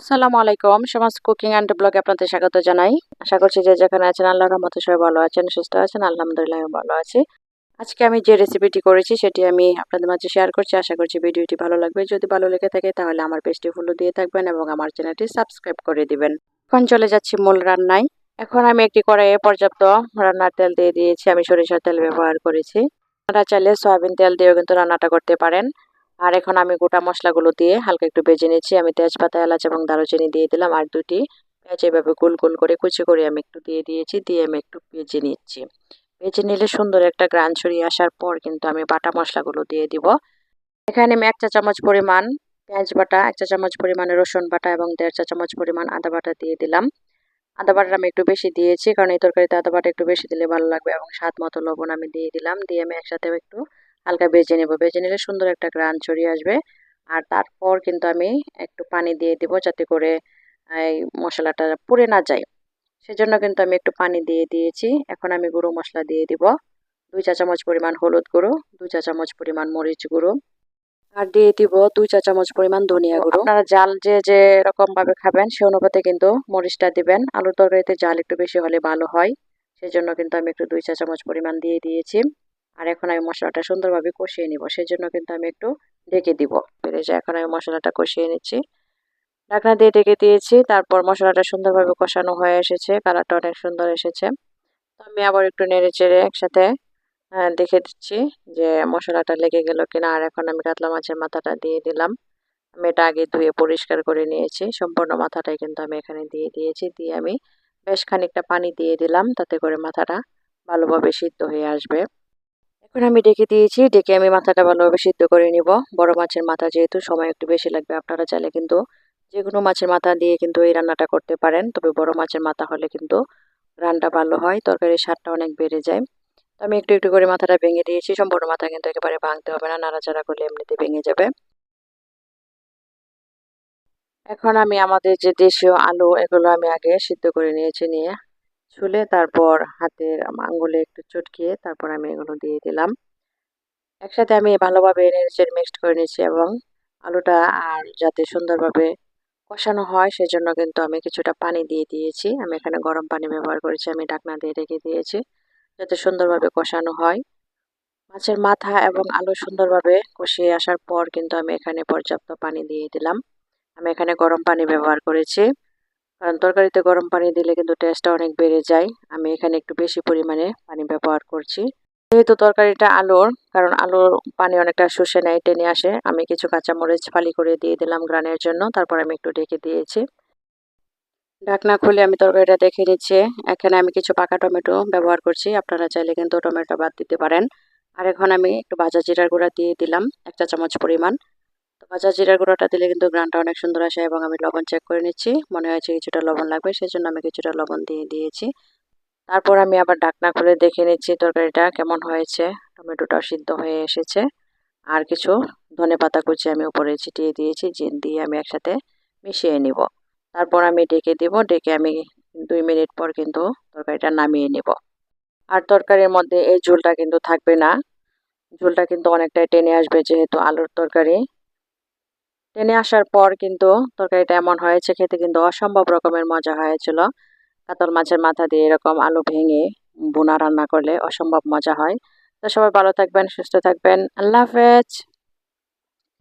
আসসালামু আলাইকুম। সমাজ কুকিং অ্যান্ড ব্লগে আপনাদের স্বাগত জানাই। আশা করছি যে যেখানে আছেন আল্লাহর রহমতে সবাই ভালো আছেন, সুস্থ আছেন, আলহামদুলিল্লাহ ভালো আছি। আজকে আমি যে রেসিপিটি করেছি সেটি আমি আপনাদের মাঝে শেয়ার করছি। আশা করছি ভিডিওটি ভালো লাগবে। যদি ভালো লেগে থাকে তাহলে আমার পেজটি ফলো দিয়ে থাকবেন এবং আমার চ্যানেলটি সাবস্ক্রাইব করে দিবেন। এখন চলে যাচ্ছি মূল রান্নায়। এখন আমি একটি কড়াইয়ে পর্যাপ্ত রান্নার তেল দিয়ে দিয়েছি। আমি সরিষার তেল ব্যবহার করেছি। আপনারা চাইলে সয়াবিন তেল দিয়েও কিন্তু রান্নাটা করতে পারেন। আর এখন আমি গোটা মশলাগুলো দিয়ে হালকা একটু বেজে নিচ্ছি। আমি তেজপাতা, এলাচ এবং দারুচিনি দিয়ে দিলাম আর দুটি পেঁয়াজ এভাবে গোল গোল করে কুচি করে আমি একটু দিয়ে দিয়েছি, দিয়ে আমি একটু ভেজে নিচ্ছি। ভেজে নিলে সুন্দর একটা গ্রান ছড়িয়ে আসার পর কিন্তু আমি বাটা মশলাগুলো দিয়ে দিব। এখানে আমি এক চা চামচ পরিমাণ পেঁয়াজ বাটা, এক চা চামচ পরিমাণে রসুন বাটা এবং দেড় চা চামচ পরিমাণ আদা বাটা দিয়ে দিলাম। আদা বাটা আমি একটু বেশি দিয়েছি কারণ এই তরকারিতে আদা বাটা একটু বেশি দিলে ভালো লাগবে এবং স্বাদ মতো লবণ আমি দিয়ে দিলাম। দিয়ে আমি একসাথে একটু হালকা ভেজে নেব। ভেজে নিলে সুন্দর একটা গ্রান ছড়িয়ে আসবে। আর তারপর কিন্তু আমি একটু পানি দিয়ে দিব যাতে করে এই মশলাটা পুড়ে না যায়। সেজন্য কিন্তু আমি একটু পানি দিয়ে দিয়েছি। এখন আমি গুঁড়ো মশলা দিয়ে দিব। দুই চা চামচ পরিমাণ হলুদ গুঁড়ো, দুই চা চামচ পরিমাণ মরিচ গুঁড়ো, আর দিয়ে দিব দুই চা চামচ পরিমাণ ধনিয়া গুঁড়ো। আপনারা জাল যে যে রকম ভাবে খাবেন সে অনুপাতে কিন্তু মরিচটা দিবেন। আলুর তরকারিতে জাল একটু বেশি হলে ভালো হয়। সেজন্য কিন্তু আমি একটু দুই চা চামচ পরিমাণ দিয়ে দিয়েছি। আর এখন আমি মশলাটা সুন্দরভাবে কষিয়ে নিব সেই জন্য কিন্তু আমি একটু ঢেকে দিব। যায় এখন আমি মশলাটা কষিয়ে নিচ্ছি। ঢাকনা দিয়ে ঢেকে দিয়েছি, তারপর মশলাটা সুন্দরভাবে কষানো হয়ে এসেছে, কালারটা অনেক সুন্দর এসেছে। তো আমি আবার একটু নেড়ে চেড়ে একসাথে দেখে দিচ্ছি যে মশলাটা লেগে গেল কিনা। আর এখন আমি কাতলা মাছের মাথাটা দিয়ে দিলাম। আমি এটা আগে ধুয়ে পরিষ্কার করে নিয়েছি। সম্পূর্ণ মাথাটাই কিন্তু আমি এখানে দিয়ে দিয়েছি। দিয়ে আমি বেশ খানিকটা পানি দিয়ে দিলাম, তাতে করে মাথাটা ভালোভাবে সিদ্ধ হয়ে আসবে। এখন আমি ডেকে দিয়েছি, ডেকে আমি মাথাটা ভালোভাবে সিদ্ধ করে নিব। বড় মাছের মাথা যেহেতু, সময় একটু বেশি লাগবে আপনারা চাইলে কিন্তু যে কোনো মাছের মাথা দিয়ে কিন্তু এই রান্নাটা করতে পারেন। তবে বড় মাছের মাথা হলে কিন্তু রান্নাটা ভালো হয়, তরকারির স্বাদটা অনেক বেড়ে যায়। তো আমি একটু একটু করে মাথাটা ভেঙে দিয়েছি, সম্পূর্ণ মাথা কিন্তু একেবারে ভাঙতে হবে না, নাড়াচাড়া করলে এমনিতে ভেঙে যাবে। এখন আমি আমাদের যে দেশীয় আলু, এগুলো আমি আগে সিদ্ধ করে নিয়েছি নিয়ে ছুলে তারপর হাতের আঙ্গুলে একটু চটকিয়ে তারপর আমি এগুলো দিয়ে দিলাম। একসাথে আমি ভালোভাবে নেড়েচেড়ে মিক্সড করে নিয়েছি এবং আলুটা আর যাতে সুন্দরভাবে কষানো হয় সেজন্য কিন্তু আমি কিছুটা পানি দিয়ে দিয়েছি। আমি এখানে গরম পানি ব্যবহার করেছি, আমি ঢাকনা দিয়ে রেখে দিয়েছি যাতে সুন্দরভাবে কষানো হয়। মাছের মাথা এবং আলু সুন্দরভাবে কষিয়ে আসার পর কিন্তু আমি এখানে পর্যাপ্ত পানি দিয়ে দিলাম। আমি এখানে গরম পানি ব্যবহার করেছি। কারণ তরকারিতে গরম পানি দিলে কিন্তু টেস্টটা অনেক বেড়ে যায়। আমি এখানে একটু বেশি পরিমাণে পানি ব্যবহার করছি। যেহেতু তরকারিটা আলুর, কারণ আলুর পানি অনেকটা শুষে নেয় টেনে আসে, আমি কিছু কাঁচামরিচ ফালি করে দিয়ে দিলাম গ্রানের জন্য, তারপর আমি একটু ঢেকে দিয়েছি। ঢাকনা খুলে আমি তরকারিটা দেখে নিচ্ছি। এখানে আমি কিছু পাকা টমেটো ব্যবহার করছি, আপনারা চাইলে কিন্তু টমেটো বাদ দিতে পারেন। আর এখন আমি একটু ভাজা জিরার গুঁড়া দিয়ে দিলাম, এক চা চামচ পরিমাণ। ভাজা জিরার গুঁড়োটা দিলে কিন্তু গ্রানটা অনেক সুন্দর আসে এবং আমি লবণ চেক করে নিচ্ছি। মনে হয়েছে কিছুটা লবণ লাগবে সেই জন্য আমি কিছুটা লবণ দিয়ে দিয়েছি। তারপর আমি আবার ঢাকনা খুলে দেখে নিচ্ছি তরকারিটা কেমন হয়েছে। টমেটোটা সিদ্ধ হয়ে এসেছে। আর কিছু ধনে পাতা কুচি আমি উপরে ছিটিয়ে দিয়েছি দিয়ে আমি একসাথে মিশিয়ে নিব। তারপর আমি ডেকে দিব, ডেকে আমি দুই মিনিট পর কিন্তু তরকারিটা নামিয়ে নেব। আর তরকারির মধ্যে এই ঝোলটা কিন্তু থাকবে না। ঝোলটা কিন্তু অনেকটাই টেনে আসবে যেহেতু আলুর তরকারি। টেনে আসার পর কিন্তু তরকারিটা এমন হয়েছে, খেতে কিন্তু অসম্ভব রকমের মজা হয়েছিল। কাতল মাছের মাথা দিয়ে এরকম আলু ভেঙে বোনা রান্না করলে অসম্ভব মজা হয়। তো সবাই ভালো থাকবেন, সুস্থ থাকবেন। আল্লাহ হাফেজ।